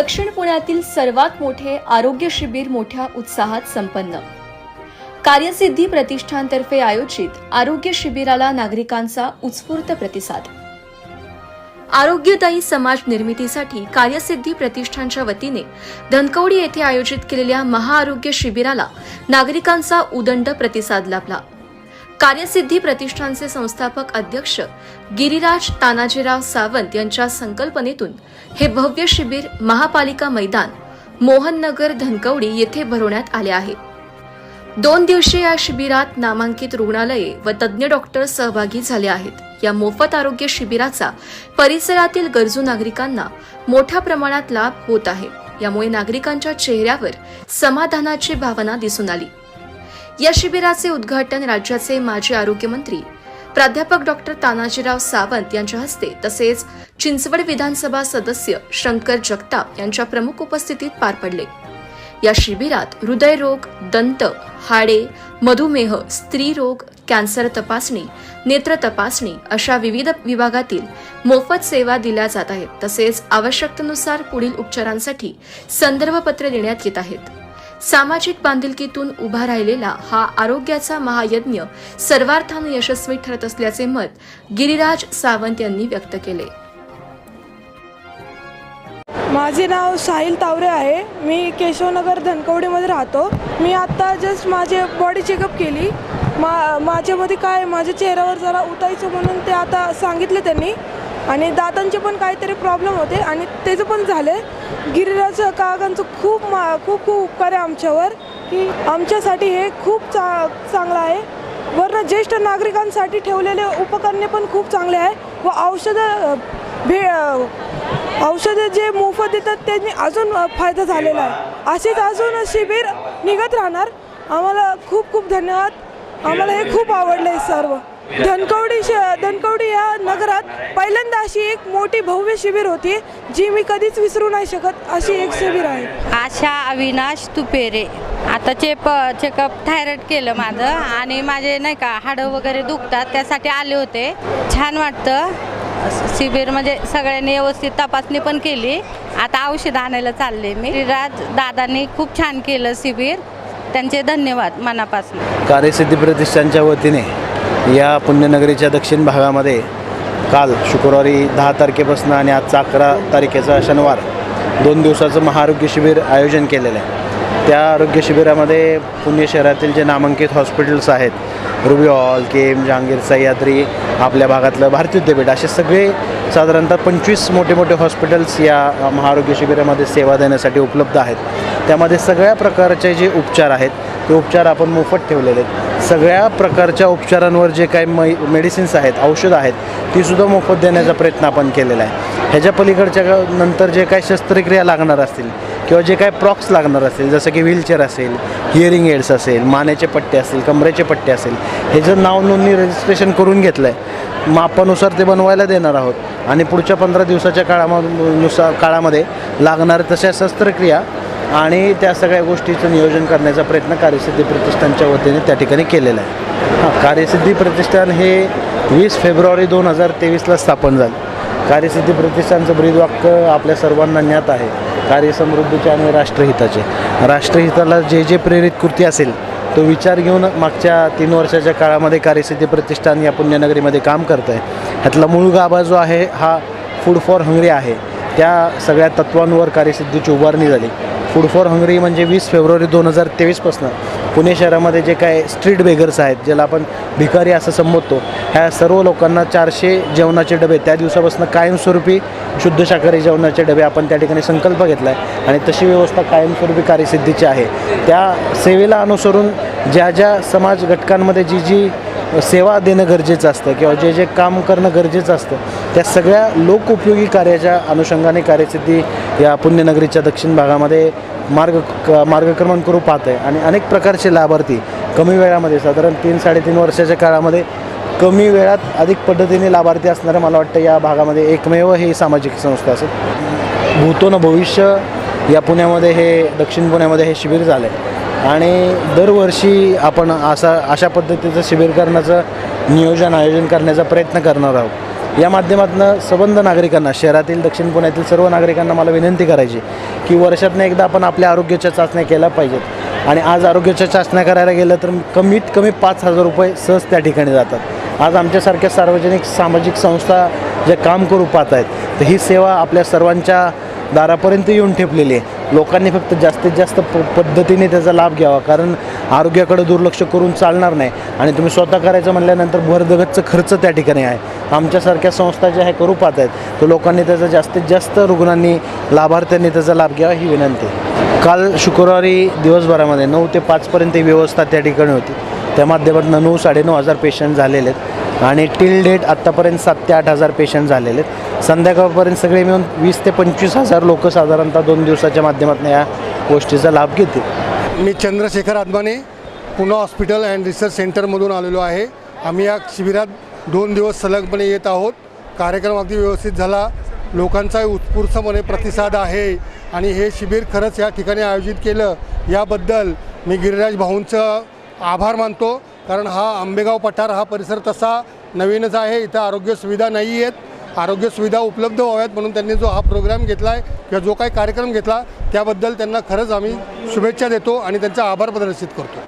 दक्षिण पुण्यातील सर्वात मोठे आरोग्य शिबिर मोठ्या उत्साहात संपन्न. कार्यसिद्धी प्रतिष्ठानतर्फे आयोजित आरोग्य शिबिराला नागरिकांचा उत्स्फूर्त प्रतिसाद. आरोग्यदायी समाज निर्मितीसाठी कार्यसिद्धी प्रतिष्ठानच्या वतीने धनकवडी येथे आयोजित केलेल्या महाआरोग्य शिबिराला नागरिकांचा उदंड प्रतिसाद लाभला. कार्यसिद्धी प्रतिष्ठानचे संस्थापक अध्यक्ष गिरिराज तानाजीराव सावंत यांच्या संकल्पनेतून हे भव्य शिबिर महापालिका मैदान मोहननगर धनकवडी येथे भरवण्यात आले आहे. दोन दिवसीय या शिबिरात नामांकित रुग्णालये व तज्ज्ञ डॉक्टर सहभागी झाले आहेत. या मोफत आरोग्य शिबिराचा परिसरातील गरजू नागरिकांना मोठ्या प्रमाणात लाभ होत आहे. यामुळे नागरिकांच्या चेहऱ्यावर समाधानाची भावना दिसून आली. या शिबिराचे उद्घाटन राज्याचे माजी आरोग्यमंत्री प्राध्यापक डॉक्टर तानाजीराव सावंत यांच्या हस्ते तसेच चिंचवड विधानसभा सदस्य शंकर जगताप यांच्या प्रमुख उपस्थितीत पार पडले. या शिबिरात हृदयरोग दंत हाडे मधुमेह स्त्रीरोग कॅन्सर तपासणी नेत्र तपासणी अशा विविध विभागातील मोफत सेवा दिल्या जात आहेत. तसेच आवश्यकतेनुसार पुढील उपचारांसाठी संदर्भपत्रे देण्यात येत आहेत. सामाजिक बांधिलकीतून उभा राहिलेला हा आरोग्याचा महायज्ञ सर्वार्थानं यशस्वी ठरत असल्याचे मत गिरिराज सावंत यांनी व्यक्त केले. माझे नाव साहिल तावरे आहे. मी केशवनगर धनकवडीमध्ये राहतो. मी आत्ता जस्ट माझे बॉडी चेकअप केली. मा माझ्यामध्ये काय माझ्या चेहऱ्यावर जरा उतायचं म्हणून ते आता सांगितलं त्यांनी. आणि दातांचे पण काहीतरी प्रॉब्लेम होते आणि त्याचं पण झाले गिरिराज काकांचं खूप मा खूप खूप उपकार आहे आमच्यावर की आमच्यासाठी हे खूप चा चांगलं आहे. वरनं ज्येष्ठ नागरिकांसाठी ठेवलेले उपकरणे पण खूप चांगले आहे व औषधं भे औषधं जे मोफत देतात त्यांनी अजून फायदा झालेला आहे. असेच अजून शिबिर निघत राहणार. आम्हाला खूप खूप धन्यवाद. आम्हाला हे खूप आवडलं आहे सर्व. धनकवडी श धनकवडी या नगरात पहिल्यांदा अशी एक मोठी भव्य शिबिर होती जी मी कधीच विसरू नाही शकत अशी एक शिबिर आहे. आशा अविनाश तुपेरे आता चेप चेकअप थायरॉइड केलं माझं आणि माझे नाही का हाडं वगैरे दुखतात त्यासाठी आले होते. छान वाटतं. शिबिर म्हणजे सगळ्यांनी व्यवस्थित तपासणी पण केली. आता औषध आणायला चालले मी. राज दादांनी खूप छान केलं शिबिर. त्यांचे धन्यवाद मनापासून. कार्यसिद्धी प्रतिष्ठानच्या वतीने. या पुण्यनगरीच्या दक्षिण भागामध्ये काल शुक्रवारी दहा तारखेपासून आणि आजचा अकरा तारखेचा शनिवार दोन दिवसाचं महाआरोग्य शिबिर आयोजन केलेलं आहे. त्या आरोग्य शिबिरामध्ये पुणे शहरातील जे नामांकित हॉस्पिटल्स आहेत Ruby Hall KEM Jehangir Sahyadri आपल्या भागातलं भारती विद्यापीठ असे सगळे साधारणतः पंचवीस मोठे मोठे हॉस्पिटल्स या महाआरोग्य शिबिरामध्ये सेवा देण्यासाठी उपलब्ध आहेत. त्यामध्ये सगळ्या प्रकारचे जे उपचार आहेत ते उपचार आपण मोफत ठेवलेले आहेत. सगळ्या प्रकारच्या उपचारांवर जे काही मै मेडिसिन्स आहेत औषधं आहेत तीसुद्धा मोफत देण्याचा प्रयत्न आपण केलेला आहे. ह्याच्या पलीकडच्या नंतर जे काही शस्त्रक्रिया लागणार असतील किंवा जे काही प्रॉक्स लागणार असतील जसं की व्हीलचेअर असेल हिअरिंग एड्स असेल मानेचे पट्टे असतील कमरेचे पट्टे असेल ह्याचं नाव नोंदणी रजिस्ट्रेशन करून घेतलं आहे मापानुसार ते बनवायला देणार आहोत. आणि पुढच्या पंधरा दिवसाच्या काळानुसार काळामध्ये लागणार तशा शस्त्रक्रिया आणि त्या सगळ्या गोष्टीचं नियोजन करण्याचा प्रयत्न कार्यसिद्धी प्रतिष्ठानच्या वतीने त्या ठिकाणी केलेला आहे. हां कार्यसिद्धी प्रतिष्ठान हे वीस फेब्रुवारी दोन हजार तेवीसला स्थापन झालं. कार्यसिद्धी प्रतिष्ठानचं ब्रीदवाक्य आपल्या सर्वांना ज्ञात आहे. कार्यसमृद्धीचे आणि राष्ट्रहिताचे. राष्ट्रहिताला जे जे प्रेरित कृती असेल तो विचार घेऊन मागच्या तीन वर्षाच्या काळामध्ये कार्यसिद्धी प्रतिष्ठान या पुण्यनगरीमध्ये काम करत आहे ह्यातला मूळ गाभा जो आहे हा फूड फॉर हंगरी आहे. त्या सगळ्या तत्वांवर कार्यसिद्धीची उभारणी झाली. फूड फॉर हंगरी म्हणजे वीस फेब्रुवारी दोन हजार तेवीसपासून पुणे शहरामध्ये जे काय स्ट्रीट बेगर्स आहेत ज्याला आपण भिकारी असं संबोधतो ह्या सर्व लोकांना चारशे जेवणाचे डबे त्या दिवसापासून कायमस्वरूपी शुद्ध शाकाहारी जेवणाचे डबे आपण त्या ठिकाणी संकल्प घेतला आहे आणि तशी व्यवस्था कायमस्वरूपी कार्यसिद्धीची आहे. त्या सेवेला अनुसरून ज्या ज्या समाज घटकांमध्ये जी जी सेवा देणं गरजेचं असतं किंवा जे जे काम करणं गरजेचं असतं त्या सगळ्या लोकउपयोगी कार्याच्या अनुषंगाने कार्यसिद्धी या पुण्यनगरीच्या दक्षिण भागामध्ये मार्ग क- मार्गक्रमण करू पाहत आहे. आणि अनेक प्रकारचे लाभार्थी कमी वेळामध्ये साधारण तीन साडेतीन वर्षाच्या काळामध्ये कमी वेळात अधिक पद्धतीने लाभार्थी असणारं मला वाटतं या भागामध्ये एकमेव ही सामाजिक संस्था असेल. भूतो न भविष्य या पुण्यामध्ये हे दक्षिण पुण्यामध्ये हे शिबिर झालं आहे आणि दरवर्षी आपण असा अशा पद्धतीचं शिबिर करण्याचं नियोजन आयोजन करण्याचा प्रयत्न करणार आहोत. या माध्यमातून सबंध नागरिकांना शहरातील दक्षिण पुण्यातील सर्व नागरिकांना मला विनंती करायची की वर्षातनं एकदा आपण आपल्या आरोग्याच्या चाचण्या केल्या पाहिजेत. आणि आज आरोग्याच्या चाचण्या करायला गेलं तर कमीत कमी पाच हजार रुपये सहज त्या ठिकाणी जातात. आज आमच्यासारख्या सार्वजनिक सामाजिक संस्था जे काम करू पाहत आहेत तर ही सेवा आपल्या सर्वांच्या दारापर्यंत येऊन ठेपलेली आहे. लोकांनी फक्त जास्तीत जास्त प पद्धतीने त्याचा लाभ घ्यावा कारण आरोग्याकडे दुर्लक्ष करून चालणार नाही. आणि तुम्ही स्वतः करायचं म्हटल्यानंतर भरदगतचं खर्च त्या ठिकाणी आहे. आमच्यासारख्या संस्था ज्या ह्या करू पाहत आहेत तर लोकांनी त्याचा जास्तीत जास्त रुग्णांनी लाभार्थ्यांनी त्याचा लाभ घ्यावा ही विनंती काल शुक्रवारी दिवसभरामध्ये नऊ ते पाचपर्यंत ही व्यवस्था त्या ठिकाणी होती. त्या माध्यमातून नऊ साडेनऊ हजार पेशंट झालेले आहेत आणि टिल डेट आत्तापर्यंत सात ते आठ हजार पेशंट झालेले आहेत. संध्याकाळपर्यंत सगळे मिळून वीस ते पंचवीस हजार लोक साधारणतः दोन दिवसाच्या माध्यमातून या गोष्टीचा लाभ घेतील. मी Chandrashekhar Adamane Pune hospital and research सेंटरमधून आलेलो आहे. आम्ही या शिबिरात दोन दिवस सलगपणे येत आहोत. कार्यक्रम अगदी व्यवस्थित झाला. लोकांचा उत्स्फूर्तपणे प्रतिसाद आहे आणि हे शिबिर खरंच या ठिकाणी आयोजित केलं याबद्दल मी गिरिराज भाऊंचं आभार मानतो. कारण हा आंबेगाव पठार हा परिसर तसा नवीनच आहे. इथं आरोग्य सुविधा नाही आहेत. आरोग्य सुविधा उपलब्ध व्हाव्यात म्हणून त्यांनी जो हा प्रोग्राम घेतला आहे किंवा जो काही कार्यक्रम घेतला त्याबद्दल त्यांना खरंच आम्ही शुभेच्छा देतो आणि त्यांचा आभार प्रदर्शित करतो.